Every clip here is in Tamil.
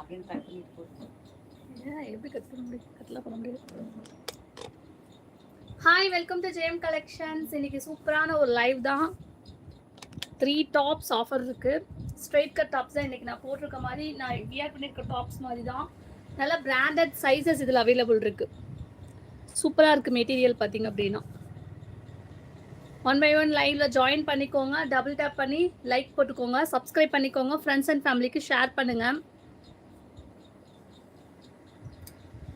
அப்படின்னு கட் பண்ணிட்டு போட்டு எப்படி கட் பண்ண முடியும் கட்லாம் பண்ண முடியாது hi welcome to Jayam collections இன்னைக்கு சூப்பரான ஒரு லைவ் தான். த்ரீ டாப்ஸ் ஆஃபர் இருக்கு. ஸ்ட்ரெயிட் கட் டாப்ஸ் தான் இன்னைக்கு நான் போட்டிருக்க மாதிரி. நான் வியர் பண்ணியிருக்க டாப்ஸ் மாதிரி தான். நல்ல பிராண்டட் சைஸஸ் இதில் அவைலபிள் இருக்கு. சூப்பராக இருக்கு மெட்டீரியல் பார்த்தீங்க அப்படின்னா. ஒன் பை ஒன் லைவ்ல ஜாயின் பண்ணிக்கோங்க டபுள் டேப் பண்ணி லைக் போட்டுக்கோங்க சப்ஸ்கிரைப் பண்ணிக்கோங்க ஃப்ரெண்ட்ஸ் அண்ட் ஃபேமிலிக்கு ஷேர் பண்ணுங்க.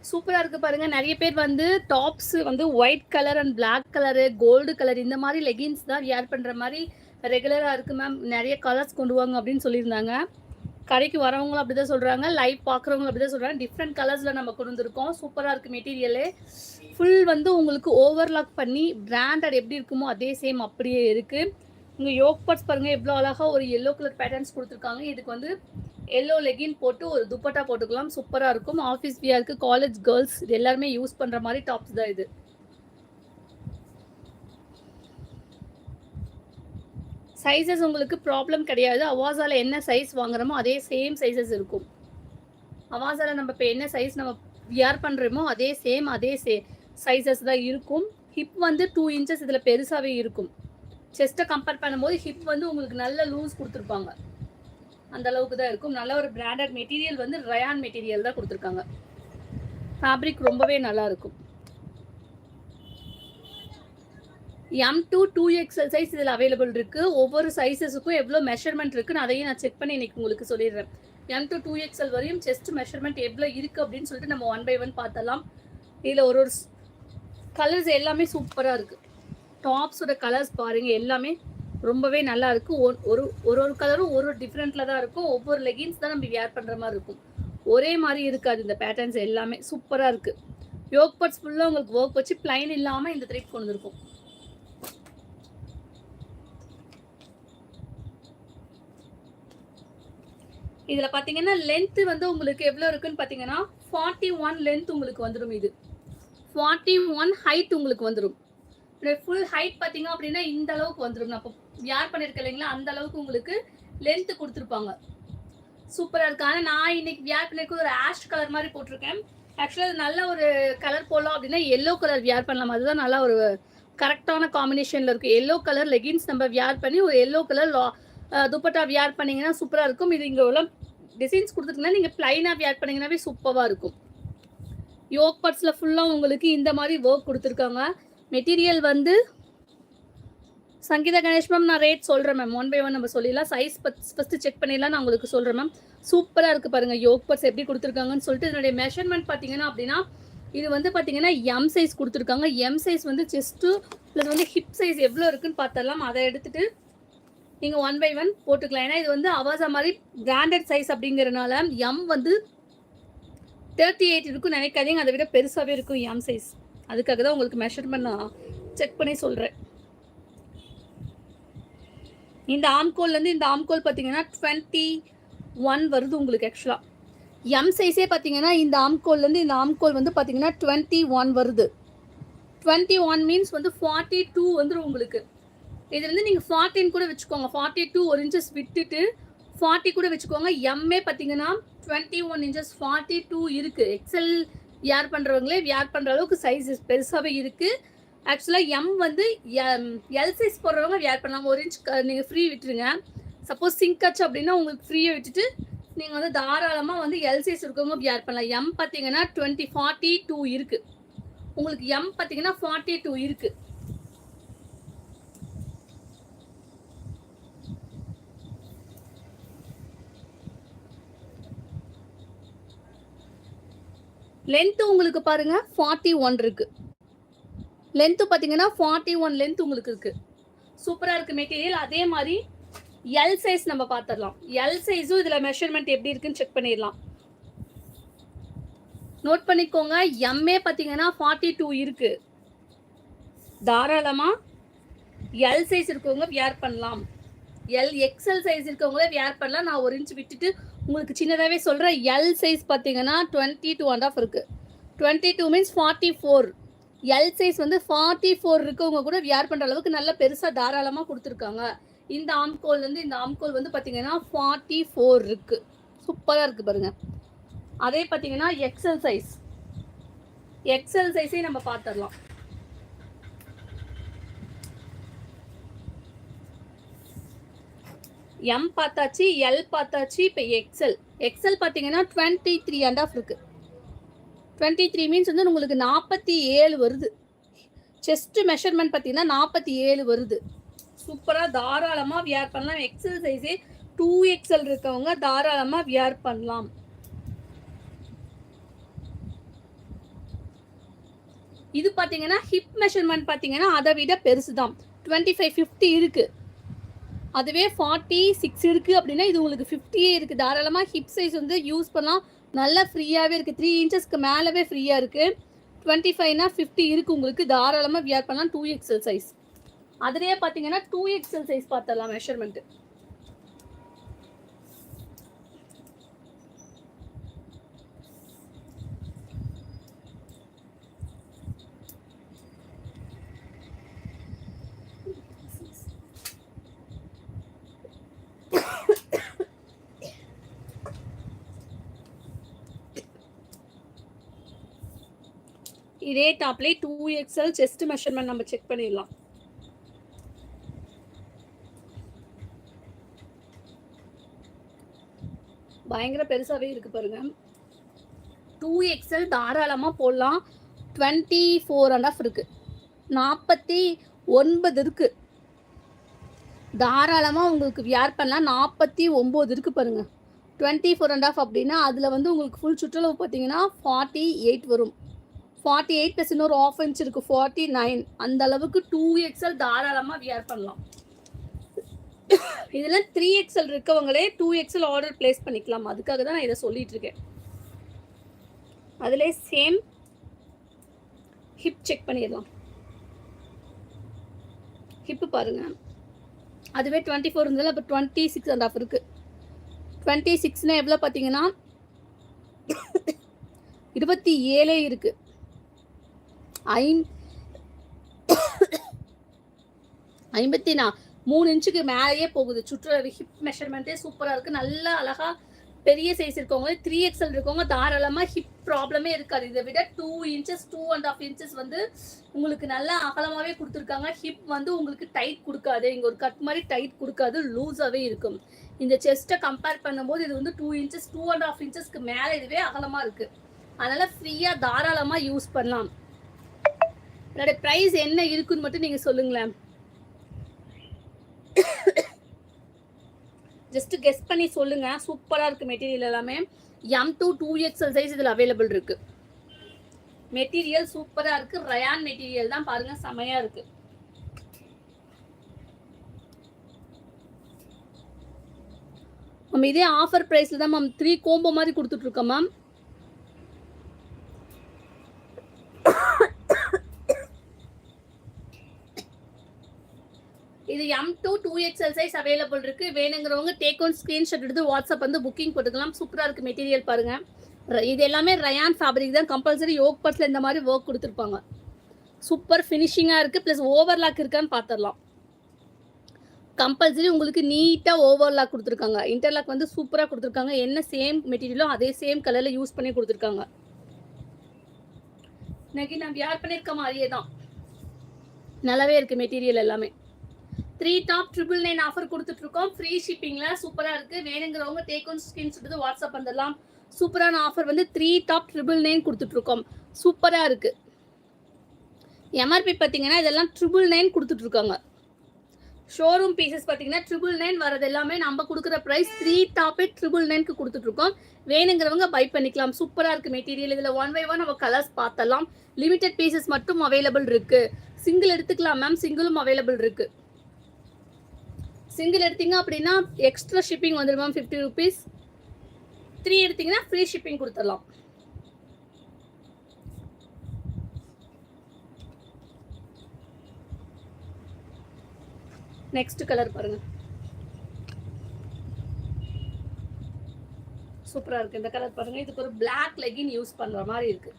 சூப்பராக இருக்குது பாருங்க. நிறைய பேர் வந்து டாப்ஸ் வந்து white colour and black colour gold colour இந்த மாதிரி லெகின்ஸ் தான் வியர் பண்ணுற மாதிரி ரெகுலராக இருக்குது மேம் நிறைய கலர்ஸ் கொண்டு வாங்க அப்படின்னு சொல்லியிருந்தாங்க. கடைக்கு வரவங்களும் அப்படி தான் சொல்கிறாங்க லைவ் பார்க்குறவங்களும் அப்படி தான் சொல்கிறாங்க டிஃப்ரெண்ட் கலர்ஸில் நம்ம கொண்டு வந்திருக்கோம். சூப்பராக இருக்குது மெட்டீரியலு ஃபுல் வந்து உங்களுக்கு ஓவர்லாக் பண்ணி பிராண்டட் எப்படி இருக்குமோ அதே சேம் அப்படியே இருக்குது இங்கே யோக் பட்ஸ் பாருங்கள் எவ்வளோ அழகாக ஒரு எல்லோ கலர் பேட்டர்ன்ஸ் கொடுத்துருக்காங்க. இதுக்கு வந்து எல்லோ லெகின் போட்டு ஒரு துப்பட்டா போட்டுக்கலாம். சூப்பராக இருக்கும். ஆஃபீஸ் வியருக்கு காலேஜ் கேர்ள்ஸ் இது எல்லாருமே யூஸ் பண்ணுற மாதிரி டாப்ஸ் தான் இது. சைஸஸ் உங்களுக்கு ப்ராப்ளம் கிடையாது. அவாசால என்ன சைஸ் வாங்குறோமோ அதே சேம் சைஸஸ் இருக்கும். அவாசால நம்ம இப்போ என்ன சைஸ் நம்ம வியர் பண்ணுறோமோ அதே சேம் அதே சே சைஸஸ் தான் இருக்கும். ஹிப் வந்து டூ இன்ச்சஸ் இதில் பெருசாகவே இருக்கும். செஸ்ட்டை கம்பேர் பண்ணும்போது ஹிப் வந்து உங்களுக்கு நல்ல லூஸ் கொடுத்துருப்பாங்க. அந்த அளவுக்கு தான் இருக்கும். நல்ல ஒரு பிராண்டட் மெட்டீரியல் வந்து ரயான் மெட்டீரியல் தான் கொடுத்துருக்காங்க. ஃபேப்ரிக் ரொம்பவே நல்லா இருக்கும். M to two XL size இதில் அவைலபிள் இருக்குது ஒவ்வொரு சைஸஸுக்கும் எவ்வளோ மெஷர்மெண்ட் இருக்குன்னு அதையும் நான் செக் பண்ணி இன்றைக்கி உங்களுக்கு சொல்லிடுறேன். எம் டூ டூ எக்ஸல் வரையும் செஸ்ட் மெஷர்மெண்ட் எவ்வளோ இருக்குது அப்படின்னு சொல்லிட்டு நம்ம ஒன் பை ஒன் பார்த்தலாம் இதில் ஒரு ஒரு கலர்ஸ் எல்லாமே சூப்பராக இருக்குது டாப்ஸோட கலர்ஸ் பாருங்கள் எல்லாமே ரொம்பவே நல்லா இருக்கும் ஒரு ஒரு ஒரு ஒரு கலரும் ஒரு ஒரு டிஃப்ரெண்ட்டில் தான் இருக்கும். ஒவ்வொரு லெகின்ஸ் தான் நம்ம வியர் பண்ணுற மாதிரி இருக்கும். ஒரே மாதிரி இருக்காது இந்த பேட்டர்ன்ஸ் எல்லாமே. சூப்பராக இருக்குது யோக் பட்ஸ் ஃபுல்லாக உங்களுக்கு ஒர்க் வச்சு பிளைன் இல்லாமல் இந்த த்ரெட் கொண்டு இருக்கும் இதுல பாத்தீங்கன்னா லென்த் வந்து உங்களுக்கு எவ்வளவு இருக்குன்னு பாத்தீங்கன்னா ஃபார்ட்டி ஒன் லென்த் உங்களுக்கு வந்துடும் இது. ஃபார்ட்டி ஒன் ஹைட் உங்களுக்கு வந்துடும் ஃபுல் ஹைட் பார்த்தீங்க அப்படின்னா இந்த அளவுக்கு வந்துடும் நான் இப்போ யார் பண்ணியிருக்கேன் இல்லைங்களா? அந்த அளவுக்கு உங்களுக்கு லென்த் கொடுத்துருப்பாங்க. சூப்பராக இருக்கு. ஆனால் நான் இன்னைக்கு வியர் பண்ணிருக்க ஒரு ஆஷ் கலர் மாதிரி போட்டிருக்கேன். ஆக்சுவலாக அது நல்ல ஒரு கலர் போடலாம் அப்படின்னா எல்லோ கலர் வியர் பண்ணலாம். அதுதான் நல்லா ஒரு கரெக்டான காம்பினேஷனில் இருக்குது எல்லோ கலர் லெகின்ஸ் நம்ம வியர் பண்ணி ஒரு எல்லோ கலர் லா துப்பட்டா வியர் பண்ணிங்கன்னா சூப்பராக இருக்கும். இது இங்கே உள்ள டிசைன்ஸ் கொடுத்துருக்கீங்கன்னா நீங்கள் ப்ளைனாக ஆட் பண்ணிங்கன்னாவே சூப்பராக இருக்கும். யோக் பட்ஸில் ஃபுல்லாக உங்களுக்கு இந்த மாதிரி ஒர்க் கொடுத்துருக்காங்க. மெட்டீரியல் வந்து சங்கீதா கணேஷ் மேம் நான் ரேட் சொல்கிறேன் மேம் ஒன் பை ஒன் நம்ம சொல்லிடலாம். சைஸ் ஃபஸ்ட்டு செக் பண்ணிடலாம். நான் உங்களுக்கு சொல்கிறேன் மேம் சூப்பராக இருக்குது பாருங்கள் யோக் பட்ஸ் எப்படி கொடுத்துருக்காங்கன்னு சொல்லிட்டு இதனுடைய மெஷர்மெண்ட் பார்த்தீங்கன்னா அப்படின்னா இது வந்து பார்த்தீங்கன்னா எம் சைஸ் கொடுத்துருக்காங்க. எம் சைஸ் வந்து செஸ்ட்டு ப்ளஸ் வந்து ஹிப் சைஸ் எவ்வளோ இருக்குன்னு பார்த்தரலாம் அதை எடுத்துகிட்டு நீங்கள் ஒன் பை ஒன் போட்டுக்கலாம். ஏன்னா இது வந்து அவாசா மாதிரி பிராண்டட் சைஸ் அப்படிங்கிறனால எம் வந்து தேர்ட்டி எயிட் இருக்குன்னு நினைக்காதீங்க. அதை விட பெருசாகவே இருக்கும் எம் சைஸ் அதுக்காக தான் உங்களுக்கு மெஷர்மெண்ட் நான் செக் பண்ணி சொல்கிறேன் இந்த ஆம்கோல்லேருந்து இந்த ஆம்கோல் பார்த்தீங்கன்னா டுவெண்ட்டி ஒன் வருது உங்களுக்கு ஆக்சுவலாக எம் சைஸே பார்த்தீங்கன்னா இந்த ஆம்கோல்லேருந்து இந்த ஆம்கோல் வந்து பார்த்தீங்கன்னா டுவெண்ட்டி ஒன் வருது. டுவெண்ட்டி ஒன் மீன்ஸ் வந்து ஃபார்ட்டி டூ வந்துடும் உங்களுக்கு. இதுலேருந்து நீங்கள் ஃபார்ட்டின் கூட வச்சுக்கோங்க. ஃபார்ட்டி டூ ஒரு இன்ச்சஸ் விட்டுட்டு ஃபார்ட்டி கூட வச்சுக்கோங்க. எம்ஏ பார்த்தீங்கன்னா twenty one inches forty two இருக்குது எக்ஸல் வியார் பண்ணுறவங்களே வியர் பண்ணுற அளவுக்கு சைஸ் பெருசாகவே இருக்குது ஆக்சுவலாக எம் வந்து எல் சைஸ் போடுறவங்க வியர் பண்ணலாம். ஒரு இன்ச் நீங்கள் ஃப்ரீ விட்டுருங்க. சப்போஸ் சிங்க் ஆச்சு அப்படின்னா உங்களுக்கு ஃப்ரீயாக விட்டுட்டு நீங்கள் வந்து தாராளமாக வந்து எல் சைஸ் இருக்கவங்க வியர் பண்ணலாம். எம் பார்த்தீங்கன்னா டுவெண்ட்டி ஃபார்ட்டி டூ இருக்குது உங்களுக்கு எம் பார்த்தீங்கன்னா ஃபார்ட்டி டூ இருக்குது லென்த்து உங்களுக்கு பாருங்க ஃபார்ட்டி ஒன் இருக்கு. லென்த்து பார்த்தீங்கன்னா ஃபார்ட்டி ஒன் லென்த் உங்களுக்கு இருக்கு. சூப்பராக இருக்கு மெட்டீரியல் அதே மாதிரி எல் சைஸ் நம்ம பார்த்துடலாம் எல் சைஸும் இதில் மெஷர்மெண்ட் எப்படி இருக்குன்னு செக் பண்ணிடலாம். நோட் பண்ணிக்கோங்க எம்ஏ பார்த்தீங்கன்னா ஃபார்ட்டி டூ இருக்கு. தாராளமாக எல் சைஸ் இருக்கவங்க வியர் பண்ணலாம். எல் எக்ஸல் சைஸ் இருக்கவங்களே வியர் பண்ணலாம். நான் ஒரு இன்ச் விட்டுட்டு உங்களுக்கு சின்னதாகவே சொல்கிறேன் எல் சைஸ் பார்த்தீங்கன்னா டுவெண்ட்டி டூ அண்ட் ஆஃப் இருக்குது twenty two means forty four L size வந்து ஃபார்ட்டி ஃபோர் இருக்கவங்க கூட வியர் பண்ணுற அளவுக்கு நல்ல பெருசாக தாராளமாக கொடுத்துருக்காங்க. இந்த ஆம்கோல் வந்து இந்த ஆம்கோல் வந்து பார்த்தீங்கன்னா ஃபார்ட்டி ஃபோர் இருக்குது சூப்பராக இருக்குது பாருங்கள் அதே பார்த்தீங்கன்னா எக்ஸல் சைஸ் எக்ஸல் சைஸே நம்ம பார்த்துடலாம். எம் பார்த்தாச்சு எல் பார்த்தாச்சு இப்போ எக்ஸல் எக்ஸல் பார்த்தீங்கன்னா டுவெண்ட்டி த்ரீ அண்ட் ஆஃப் இருக்குது டுவெண்ட்டி த்ரீ மீன்ஸ் வந்து உங்களுக்கு நாற்பத்தி ஏழு வருது. செஸ்ட்டு மெஷர்மெண்ட் பார்த்தீங்கன்னா நாற்பத்தி ஏழு வருது. சூப்பராக தாராளமாக வியர் பண்ணலாம். எக்ஸல் சைஸே டூ எக்ஸல் இருக்கவங்க தாராளமாக வியர் பண்ணலாம். இது பார்த்தீங்கன்னா ஹிப் மெஷர்மெண்ட் பார்த்தீங்கன்னா அதை விட பெருசு தான் டுவெண்ட்டி ஃபைவ் ஃபிஃப்டி இருக்குது அதுவே ஃபார்ட்டி சிக்ஸ் இருக்குது அப்படின்னா இது உங்களுக்கு ஃபிஃப்டியே இருக்குது தாராளமாக ஹிப் சைஸ் வந்து யூஸ் பண்ணலாம். நல்லா ஃப்ரீயாகவே இருக்குது த்ரீ இன்ச்சஸ்க்கு மேலவே ஃப்ரீயாக இருக்குது டுவெண்ட்டி ஃபைவ்னா ஃபிஃப்டி இருக்குது உங்களுக்கு. தாராளமாக வியர் பண்ணலாம். டூ எக்ஸல் சைஸ் அதுலேயே பார்த்தீங்கன்னா டூ எக்ஸல் சைஸ் பார்த்துடலாம் மெஷர்மெண்ட்டு இதே டாப்லேயே டூ எக்ஸ்எல் செஸ்ட் மெஷர்மெண்ட் நம்ம செக் பண்ணிடலாம். பயங்கர பெருசாகவே இருக்கு பாருங்க. டூ எக்ஸ்எல் தாராளமாக போடலாம். டுவெண்ட்டி ஃபோர் அண்ட் ஆஃப் இருக்கு. நாற்பத்தி ஒன்பது இருக்கு. தாராளமாக உங்களுக்கு வியர் பண்ணலாம். நாற்பத்தி ஒம்பது இருக்கு பாருங்க. டுவெண்ட்டி ஃபோர் அண்ட் ஆஃப் அப்படின்னா அதில் வந்து உங்களுக்கு ஃபுல் சுற்றளவு பார்த்தீங்கன்னா ஃபார்ட்டி எயிட் வரும். ஃபார்ட்டி எயிட் ப்ளஸ் இன்னொரு ஆஃப் இன்ச் இருக்குது ஃபார்ட்டி நைன் அந்த அளவுக்கு டூ எக்ஸ்எல் தாராளமாக வியர் பண்ணலாம். இதில் த்ரீ எக்ஸ்எல் இருக்கவங்களே டூ எக்ஸ்எல் ஆர்டர் ப்ளேஸ் பண்ணிக்கலாம். அதுக்காக தான் நான் இதை சொல்லிட்டு இருக்கேன். அதிலே சேம் ஹிப் செக் பண்ணிடலாம். ஹிப்பு பாருங்க. அதுவே டுவெண்ட்டி ஃபோர் இருந்ததில் இப்போ டுவெண்ட்டி சிக்ஸ் அண்ட் ஆஃப் இருக்குது டுவெண்ட்டி சிக்ஸ்னால் எவ்வளோ பார்த்தீங்கன்னா இருபத்தி ஏழே இருக்குது ஐம் ஐம்பத்தி நா மூணு இன்ச்சுக்கு மேலேயே போகுது. சுற்றுலா ஹிப் மெஷர்மெண்ட்டே சூப்பராக இருக்குது நல்லா அழகாக பெரிய சைஸ் இருக்கவங்க த்ரீ எக்ஸல் இருக்கவங்க தாராளமாக ஹிப் ப்ராப்ளமே இருக்காது. இதை விட two inches two and half inches வந்து உங்களுக்கு நல்லா அகலமாகவே கொடுத்துருக்காங்க. ஹிப் வந்து உங்களுக்கு டைட் கொடுக்காது. இங்கே ஒரு கட் மாதிரி டைட் கொடுக்காது. லூஸாகவே இருக்கும். இந்த செஸ்ட்டை கம்பேர் பண்ணும்போது இது வந்து two inches two and half இன்ச்சஸ்க்கு மேலே இதுவே அகலமாக இருக்குது அதனால் ஃப்ரீயாக தாராளமாக யூஸ் பண்ணலாம். அதோட ப்ரைஸ் என்ன இருக்குன்னு மட்டும் நீங்கள் சொல்லுங்களேன். ஜஸ்ட் கெஸ் பண்ணி சொல்லுங்க. சூப்பராக இருக்கு மெட்டீரியல் எல்லாமே. M to two XL size இதில் அவைலபிள் இருக்கு. மெட்டீரியல் சூப்பராக இருக்கு. ரயான் மெட்டீரியல் தான் பாருங்க செமையா இருக்கு. மேம் இதே ஆஃபர் ப்ரைஸில் தான் மேம் த்ரீ கோம்போ மாதிரி கொடுத்துட்ருக்கோம் மேம் இது M to two XL size available இருக்கு. வேணுங்கிறவங்க டேக் ஒன் ஸ்க்ரீன்ஷாட் எடுத்து வாட்ஸ்அப் வந்து புக்கிங் போட்டுக்கலாம் சூப்பராக இருக்கு மெட்டீரியல் பாருங்க. இது எல்லாமே ரயான் ஃபேப்ரிக் தான். கம்பல்சரி யோக் பட்ஸில் இந்த மாதிரி ஒர்க் கொடுத்துருப்பாங்க. சூப்பர் ஃபினிஷிங்காக இருக்குது ப்ளஸ் ஓவர்லாக் இருக்கான்னு பார்த்துடலாம் கம்பல்சரி உங்களுக்கு நீட்டாக ஓவர்லாக் கொடுத்துருக்காங்க. இன்டர்லாக் வந்து சூப்பராக கொடுத்துருக்காங்க. என்ன சேம் மெட்டீரியலோ அதே சேம் கலரில் யூஸ் பண்ணி கொடுத்துருக்காங்க. இன்னைக்கு நான் வியார் பண்ணியிருக்க மாதிரியே தான். நல்லாவே இருக்குது மெட்டீரியல் எல்லாமே. Three top triple nine offer கொடுத்துட்டு இருக்கோம் ஃப்ரீ ஷிப்பிங்ல சூப்பரா இருக்கு. வேணுங்கிறவங்க டேக் ஒன் ஸ்கிரீன் சொல்லிட்டு வாட்ஸ்அப் வந்துடலாம். சூப்பரான ஆஃபர் வந்து த்ரீ டாப் ட்ரிபிள் நைன் கொடுத்துட்டு இருக்கோம் சூப்பரா இருக்கு. எம்ஆர்பி பார்த்தீங்கன்னா இதெல்லாம் ட்ரிபிள் நைன் கொடுத்துட்டு இருக்காங்க ஷோரூம் பீசஸ் பார்த்தீங்கன்னா ட்ரிபிள் நைன் வரது எல்லாமே நம்ம கொடுக்குற ப்ரைஸ் த்ரீ டாப்பே ட்ரிபிள் நைனுக்கு கொடுத்துட்டு இருக்கோம் வேணுங்கிறவங்க பை பண்ணிக்கலாம். சூப்பராக இருக்குது மெட்டீரியல் இதில் ஒன் பை ஒன் நம்ம கலர்ஸ் பார்த்தலாம் லிமிடெட் பீசஸ் மட்டும் அவைலபிள் இருக்குது சிங்கிள் எடுத்துக்கலாம் மேம் சிங்கிளும் அவைலபிள் இருக்குது சிங்கிள் எடுத்தீங்க அப்படின்னா எக்ஸ்ட்ரா ஷிப்பிங் வந்துடும் மேம் ஃபிஃப்டி ருபீஸ் த்ரீ எடுத்தீங்கன்னா ஃப்ரீ ஷிப்பிங் கொடுத்துடலாம். நெக்ஸ்ட் கலர் பாருங்க. சூப்பராக இருக்குது இந்த கலர் பாருங்க. இதுக்கு ஒரு பிளாக் லெகின் யூஸ் பண்ணுற மாதிரி இருக்குது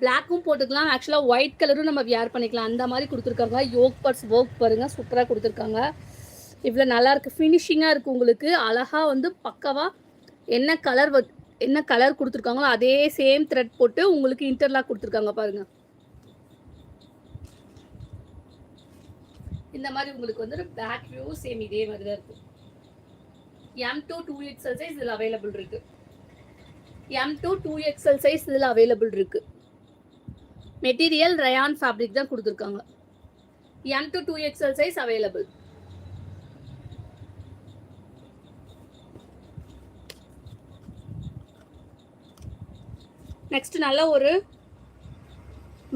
பிளாக்கும் போட்டுக்கலாம். ஆக்சுவலாக ஒயிட் கலரும் நம்ம வியர் பண்ணிக்கலாம். அந்த மாதிரி கொடுத்துருக்காங்க. யோக் பர்ஸ் ஒர்க் பாருங்க. சூப்பராக கொடுத்துருக்காங்க. இவ்வளோ நல்லாயிருக்கு ஃபினிஷிங்காக இருக்குது உங்களுக்கு. அழகாக வந்து பக்கவாக என்ன கலர் என்ன கலர் கொடுத்துருக்காங்களோ அதே சேம் த்ரெட் போட்டு உங்களுக்கு இன்டர்லாக் கொடுத்துருக்காங்க பாருங்கள் இந்த மாதிரி உங்களுக்கு வந்து பேக் வியூ சேம் இதே மாதிரி தான் இருக்கும் M to two XL size இதில் அவைலபிள் இருக்கு. M to two XL size இதில் அவைலபிள் இருக்கு. மெட்டீரியல் ரயான் ஃபேப்ரிக் தான் கொடுத்துருக்காங்க. M to two XL size available next நல்ல ஒரு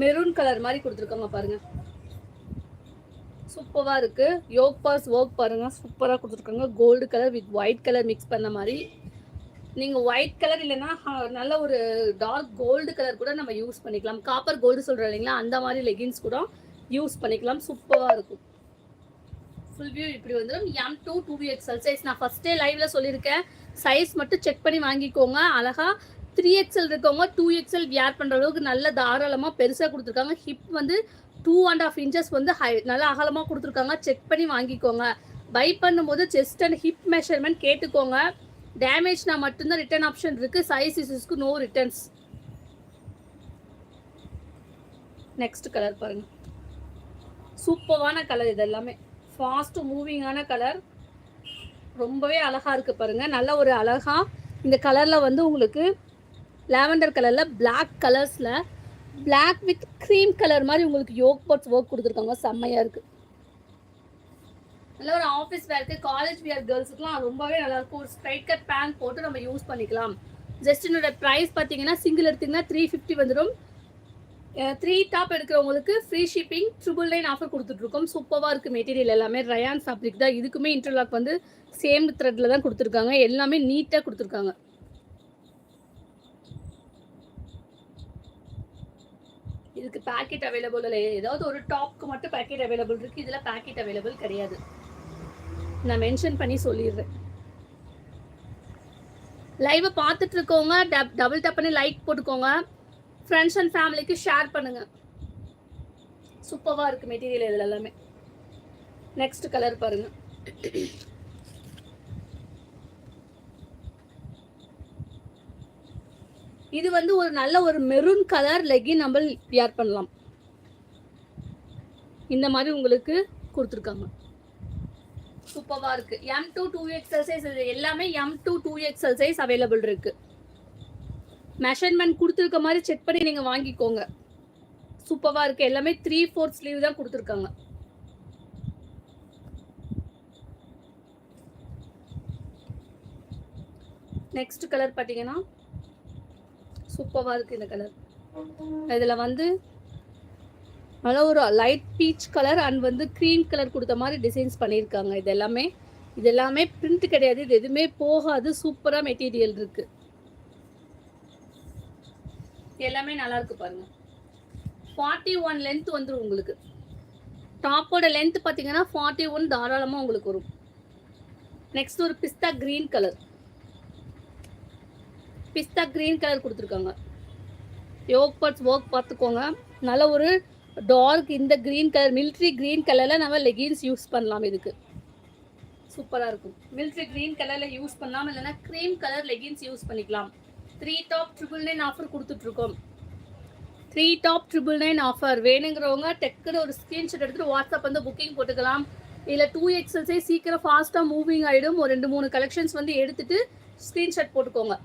மெரூன் கலர் மாதிரி கொடுத்துருக்காங்க பாருங்க. சூப்பராக இருக்கு. யோக் பாஸ் ஒர்க் பாருங்க. சூப்பராக கொடுத்துருக்காங்க. Gold colour with white colour mix பண்ண மாதிரி. நீங்கள் ஒயிட் கலர் இல்லைன்னா நல்ல ஒரு டார்க் கோல்டு கலர் கூட நம்ம யூஸ் பண்ணிக்கலாம். காப்பர் கோல்டு சொல்கிறோம் இல்லைங்களா? அந்த மாதிரி லெகின்ஸ் கூட யூஸ் பண்ணிக்கலாம். சூப்பராக இருக்கும். ஃபுல் வியூ இப்படி வந்துடும் M to two XL size நான் ஃபஸ்ட்டே லைவ்ல சொல்லியிருக்கேன். சைஸ் மட்டும் செக் பண்ணி வாங்கிக்கோங்க. அழகாக த்ரீ எக்ஸ்எல் இருக்கவங்க டூ எக்ஸ்எல் வியர் பண்ணுற அளவுக்கு நல்ல தாராளமாக பெருசாக கொடுத்துருக்காங்க. ஹிப் வந்து டூ அண்ட் ஆஃப் இன்ச்சஸ் வந்து ஹை நல்லா அகலமாக கொடுத்துருக்காங்க. செக் பண்ணி வாங்கிக்கோங்க. பை பண்ணும்போது செஸ்ட் அண்ட் ஹிப் மெஷர்மெண்ட் கேட்டுக்கோங்க. டேமேஜ்னா மட்டும்தான் ரிட்டர்ன் ஆப்ஷன் இருக்கு. சைஸ் இஸ்க்கு நோ ரிட்டர்ன்ஸ் நெக்ஸ்ட் கலர் பாருங்க. சூப்பரான கலர் இது எல்லாமே ஃபாஸ்ட் மூவிங்கான கலர் ரொம்பவே அழகா இருக்கு பாருங்க. நல்ல ஒரு அழகா இந்த கலரில் வந்து உங்களுக்கு லாவெண்டர் கலரில் பிளாக் கலர்ஸில் பிளாக் வித் க்ரீம் கலர் மாதிரி உங்களுக்கு யோக் பாட்ஸ் ஒர்க் கொடுத்துருக்காங்க. செம்மையாக இருக்குது நல்ல ஒரு ஆஃபீஸ் வேர்க்கு காலேஜ் வியர் கேர்ள்ஸுக்குலாம் ரொம்பவே நல்லாயிருக்கும் ஒரு ஸ்ட்ரைட் கட் பேண்ட் போட்டு நம்ம யூஸ் பண்ணிக்கலாம். ஜஸ்ட் என்னோட ப்ரைஸ் பார்த்தீங்கன்னா சிங்கிள் எடுத்தீங்கன்னா த்ரீ ஃபிஃப்டி வந்துடும் three top எடுக்கிறவங்களுக்கு free shipping triple nine offer கொடுத்துட்ருக்கோம். சூப்பராக இருக்குது மெட்டீரியல் எல்லாமே. ரயான் ஃபேப்ரிக் தான். இதுக்குமே இன்டர்லாக் வந்து சேம் த்ரெட்டில் தான் கொடுத்துருக்காங்க. எல்லாமே நீட்டாக கொடுத்துருக்காங்க. இதுக்கு பேக்கெட் அவைலபிள் இல்லை ஏதாவது ஒரு டாப்க்கு மட்டும் பேக்கெட் அவைலபிள் இருக்குது இதில் பேக்கெட் அவைலபிள் கிடையாது. நான் மென்ஷன் பண்ணி சொல்லிடுறேன். லைவை பார்த்துட்டு இருக்கவங்க டப் டபுள் டப் பண்ணி லைக் போட்டுக்கோங்க. ஃப்ரெண்ட்ஸ் அண்ட் ஃபேமிலிக்கு ஷேர் பண்ணுங்க. சூப்பராக இருக்குது மெட்டீரியல் இதில் எல்லாமே. நெக்ஸ்ட் கலர் பாருங்கள் இது வந்து ஒரு நல்ல ஒரு மெரூன் கலர் லெகின் நம்ம வியர் பண்ணலாம். இந்த மாதிரி உங்களுக்கு கொடுத்துருக்காங்க. சூப்பராக இருக்கு. M to two XL size எல்லாமே M to two XL size available இருக்கு. மெஷர்மெண்ட் கொடுத்துருக்க மாதிரி செக் பண்ணி நீங்கள் வாங்கிக்கோங்க. சூப்பராக இருக்கு. எல்லாமே த்ரீ ஃபோர்த் ஸ்லீவ் தான் கொடுத்துருக்காங்க. நெக்ஸ்ட் கலர் பார்த்தீங்கன்னா சூப்பராக இருக்குது இந்த கலர் இதில் வந்து நல்ல ஒரு லைட் பீச் கலர் அண்ட் வந்து க்ரீம் கலர் கொடுத்த மாதிரி டிசைன்ஸ் பண்ணியிருக்காங்க. இது எல்லாமே இது எல்லாமே பிரிண்ட் கிடையாது. இது எதுவுமே போகாது. சூப்பராக மெட்டீரியல் இருக்குது எல்லாமே நல்லா இருக்கு பாருங்க. ஃபார்ட்டி ஒன் லென்த் வந்துடும் உங்களுக்கு. டாப்போட லென்த் பார்த்தீங்கன்னா ஃபார்ட்டி ஒன் தாராளமாக உங்களுக்கு வரும். நெக்ஸ்ட் ஒரு பிஸ்தா க்ரீன் கலர் பிஸ்தா க்ரீன் கலர் கொடுத்துருக்காங்க. யோக் பட்ஸ் ஒர்க் பார்த்துக்கோங்க. நல்ல ஒரு டார்க் இந்த க்ரீன் கலர் மிலிட்ரி க்ரீன் கலரில் நம்ம லெகின்ஸ் யூஸ் பண்ணலாம் இதுக்கு. சூப்பராக இருக்கும். மிலிட்ரி க்ரீன் கலரில் யூஸ் பண்ணலாம் இல்லைன்னா க்ரீம் கலர் லெகின்ஸ் யூஸ் பண்ணிக்கலாம். Three top triple nine offer கொடுத்துட்ருக்கோம். Three top triple nine offer வேணுங்கிறவங்க டெக்குன்னு ஒரு ஸ்க்ரீன்ஷாட் எடுத்துகிட்டு வாட்ஸ்அப் வந்து புக்கிங் போட்டுக்கலாம். இதில் டூ எக்ஸல்ஸே சீக்கிரம் ஃபாஸ்ட்டாக மூவிங் ஆகிடும் ஒரு ரெண்டு மூணு கலெக்ஷன்ஸ் வந்து எடுத்துட்டு ஸ்க்ரீன்ஷாட் போட்டுக்கோங்க.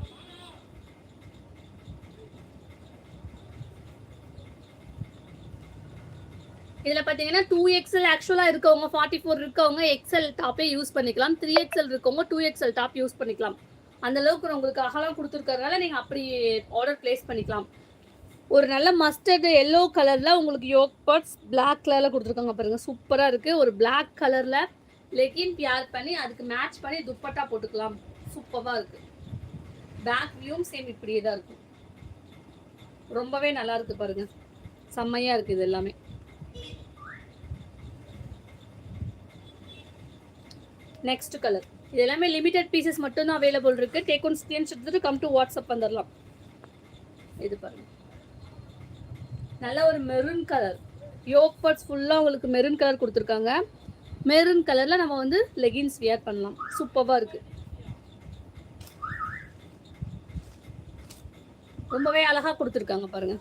இதில் பார்த்தீங்கன்னா டூ எக்ஸ்எல் ஆக்சுவலாக இருக்கவங்க ஃபார்ட்டி ஃபோர் இருக்கவங்க எக்ஸ்எல் டாப்பே யூஸ் பண்ணிக்கலாம். த்ரீ எக்ஸ்எல் இருக்கவங்க டூ எக்ஸ்எல் டாப் யூஸ் பண்ணிக்கலாம். அந்த அளவுக்கு உங்களுக்கு அகலம் கொடுத்துருக்கறதுனால நீங்கள் அப்படி ஆர்டர் ப்ளேஸ் பண்ணிக்கலாம். ஒரு நல்ல மஸ்டர்டு எல்லோ கலரில் உங்களுக்கு யோக் பாட்ஸ் பிளாக் கலரில் கொடுத்துருக்காங்க பாருங்க. சூப்பராக இருக்குது ஒரு பிளாக் கலரில் லெகின் பியார் பண்ணி அதுக்கு மேட்ச் பண்ணி துப்பட்டா போட்டுக்கலாம். சூப்பராக இருக்குது பேக் வியூவும் சேம் இப்படியே தான் இருக்கும். ரொம்பவே நல்லா இருக்கு பாருங்க. செம்மையாக இருக்குது இது எல்லாமே. நெக்ஸ்ட் கலர் இது எல்லாமே லிமிடெட் பீசஸ் மட்டும்தான் அவைலபிள் இருக்கு. டேக் ஒன் ஸ்கிரீன்ஷாட் எடுத்துட்டு கம் டு வாட்ஸ்அப் வந்துடலாம். இது பாருங்க. நல்ல ஒரு மெரூன் கலர் யோக் பார்ட்ஸ் ஃபுல்லாக உங்களுக்கு மெரூன் கலர் கொடுத்துருக்காங்க. மெரூன் கலரில் நம்ம வந்து லெகின்ஸ் வியர் பண்ணலாம். சூப்பராக இருக்குது ரொம்பவே அழகாக கொடுத்துருக்காங்க பாருங்கள்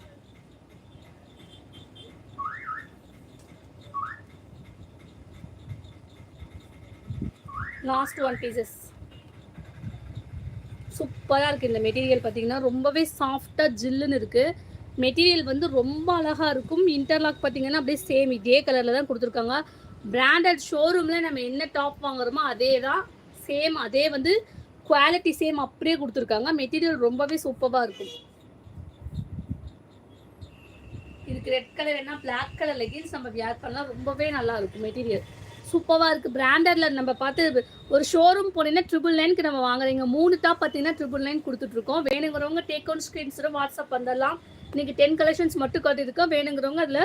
லாஸ்ட் ஒன் பீசஸ் சூப்பராக இருக்குது இந்த மெட்டீரியல் பார்த்தீங்கன்னா ரொம்பவே சாஃப்டாக ஜில்லுன்னு இருக்குது மெட்டீரியல் வந்து ரொம்ப அழகாக இருக்கும். இன்டர்லாக் பார்த்தீங்கன்னா அப்படியே சேம் இதே கலரில் தான் கொடுத்துருக்காங்க. பிராண்டட் ஷோரூமில் நம்ம என்ன டாப் வாங்குறோமோ அதே தான் சேம் அதே வந்து குவாலிட்டி சேம் அப்படியே கொடுத்துருக்காங்க. மெட்டீரியல் ரொம்பவே சூப்பராக இருக்கும். இதுக்கு ரெட் கலர் என்ன பிளாக் கலர் லெகின்ஸ் நம்ம வியர் பண்ணலாம் ரொம்பவே நல்லா இருக்கும் மெட்டீரியல் சூப்பராக இருக்குது பிராண்டடில் நம்ம பார்த்து ஒரு ஷோரூம் போனீங்கன்னா ட்ரிபிள் நைனுக்கு நம்ம வாங்குறீங்க. மூணு டாப் பார்த்தீங்கன்னா ட்ரிபிள் நைன் கொடுத்துட்ருக்கோம். வேணுங்கிறவங்க டேக் ஒன் ஸ்க்ரீன்ஸும் வாட்ஸ்அப் வந்துடலாம். இன்றைக்கி டென் கலெக்ஷன்ஸ் மட்டும் காட்டியிருக்கோம். வேணுங்கிறவங்க அதில்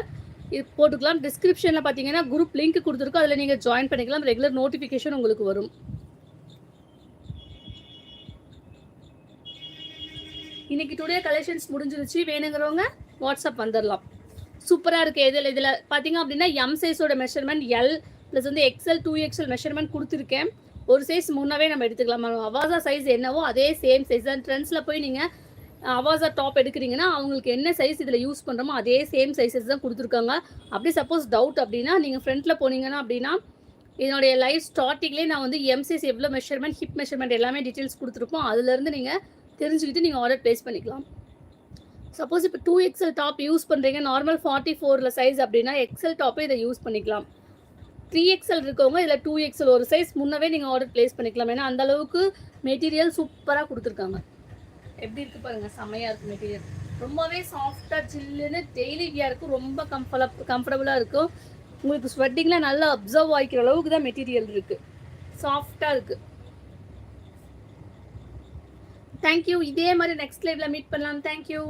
இது போட்டுக்கலாம். டிஸ்கிரிப்ஷனில் பார்த்தீங்கன்னா குரூப் லிங்க் கொடுத்துருக்கோம். அதில் நீங்கள் ஜாயின் பண்ணிக்கலாம். ரெகுலர் நோட்டிஃபிகேஷன் உங்களுக்கு வரும். இன்னைக்கு டுடே கலெக்ஷன்ஸ் முடிஞ்சிருச்சு. வேணுங்கிறவங்க வாட்ஸ்அப் வந்துடலாம். சூப்பராக இருக்குது இதில் இதில் பார்த்தீங்க அப்படின்னா எம் சைஸோட மெஷர்மெண்ட் எல் ப்ளஸ் வந்து எக்ஸ்எல் டூ எக்ஸல் மெஷர்மெண்ட் கொடுத்துருக்கேன். ஒரு சைஸ் முன்னவே நம்ம எடுத்துக்கலாம். அவாசா சைஸ் என்னவோ அதே சேம் சைஸ் தான். ட்ரெண்ட்ஸில் போய் நீங்கள் அவாசா டாப் எடுக்கிறீங்கன்னா அவங்களுக்கு என்ன சைஸ் இதில் யூஸ் பண்ணுறோமோ அதே சேம் சைஸஸ் தான் கொடுத்துருக்காங்க. அப்படி சப்போஸ் டவுட் அப்படின்னா நீங்கள் ஃப்ரண்ட்டில் போனீங்கன்னா அப்படின்னா இதனுடைய லைஃப் ஸ்டார்டிங்லேயே நான் வந்து எம்சைஸ் எவ்வளோ மெஷர்மெண்ட் ஹிப் மெஷர்மெண்ட் எல்லாமே டீட்டெயில்ஸ் கொடுத்துருப்போம் அதுலேருந்து நீங்கள் தெரிஞ்சுக்கிட்டு நீங்கள் ஆர்டர் ப்ளேஸ் பண்ணிக்கலாம். சப்போஸ் இப்போ டூ எக்ஸல் டாப் யூஸ் பண்ணுறீங்க நார்மல் ஃபார்ட்டி ஃபோரில் சைஸ் அப்படின்னா எக்ஸல் டாப்பே இதை யூஸ் பண்ணிக்கலாம். த்ரீ எக்ஸல் இருக்கவங்க இதில் டூ எக்ஸல் ஒரு சைஸ் முன்னவே நீங்கள் ஆர்டர் ப்ளேஸ் பண்ணிக்கலாம். ஏன்னா அந்த அளவுக்கு மெட்டீரியல் சூப்பராக கொடுத்துருக்காங்க. எப்படி இருக்குது பாருங்கள் செம்மையாக இருக்குது மெட்டீரியல் ரொம்பவே சாஃப்டாக ஜில்லுன்னு டெய்லி வியருக்கு ரொம்ப கம்ஃபர்ட் கம்ஃபர்டபுளாக இருக்கும். உங்களுக்கு ஸ்வெட்டிங்கில் நல்லா அப்சர்வ் ஆகிக்கிற அளவுக்கு தான் மெட்டீரியல் இருக்குது சாஃப்டாக இருக்குது தேங்க்யூ இதே மாதிரி நெக்ஸ்ட் லைவில் மீட் பண்ணலாம். தேங்க்யூ